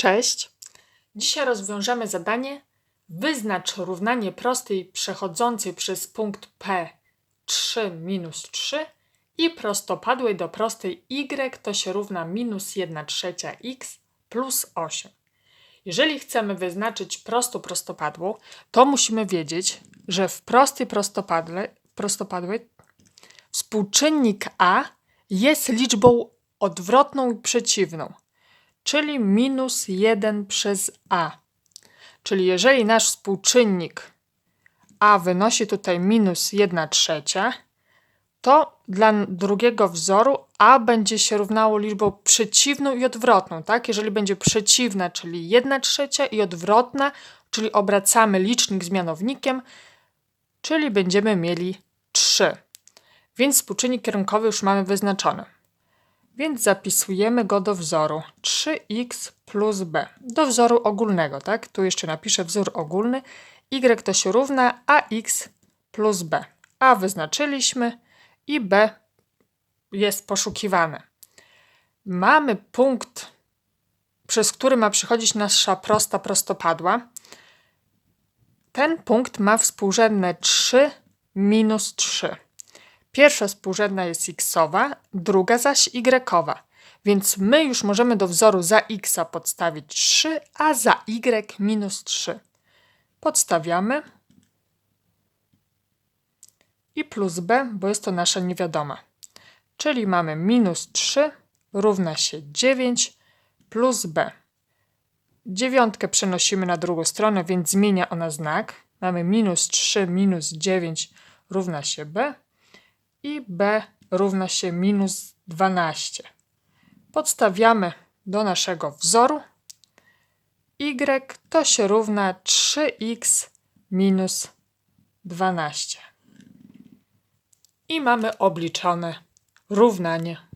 Cześć! Dzisiaj rozwiążemy zadanie Wyznacz równanie prostej przechodzącej przez punkt P 3 minus 3 i prostopadłej do prostej y to się równa minus 1 trzecia x plus 8. Jeżeli chcemy wyznaczyć prostą prostopadłą, to musimy wiedzieć, że w prostej prostopadłej współczynnik a jest liczbą odwrotną i przeciwną czyli minus 1 przez a. Czyli jeżeli nasz współczynnik a wynosi tutaj minus 1 trzecia, to dla drugiego wzoru a będzie się równało liczbą przeciwną i odwrotną. Tak? Jeżeli będzie przeciwna, czyli 1 trzecia i odwrotna, czyli obracamy licznik z mianownikiem, czyli będziemy mieli 3. Więc współczynnik kierunkowy już mamy wyznaczony. Więc zapisujemy go do wzoru 3x plus b. Do wzoru ogólnego, tak? Tu jeszcze napiszę wzór ogólny. y to się równa ax plus b. a wyznaczyliśmy i b jest poszukiwane. Mamy punkt, przez który ma przychodzić nasza prosta prostopadła. Ten punkt ma współrzędne 3 minus 3. Pierwsza współrzędna jest xowa, druga zaś y. Więc my już możemy do wzoru za x podstawić 3, a za y minus 3. Podstawiamy i plus b, bo jest to nasza niewiadoma. Czyli mamy minus 3 równa się 9 plus b. Dziewiątkę przenosimy na drugą stronę, więc zmienia ona znak. Mamy minus 3 minus 9 równa się b i b równa się minus 12. Podstawiamy do naszego wzoru. y to się równa 3x minus 12. I mamy obliczone równanie.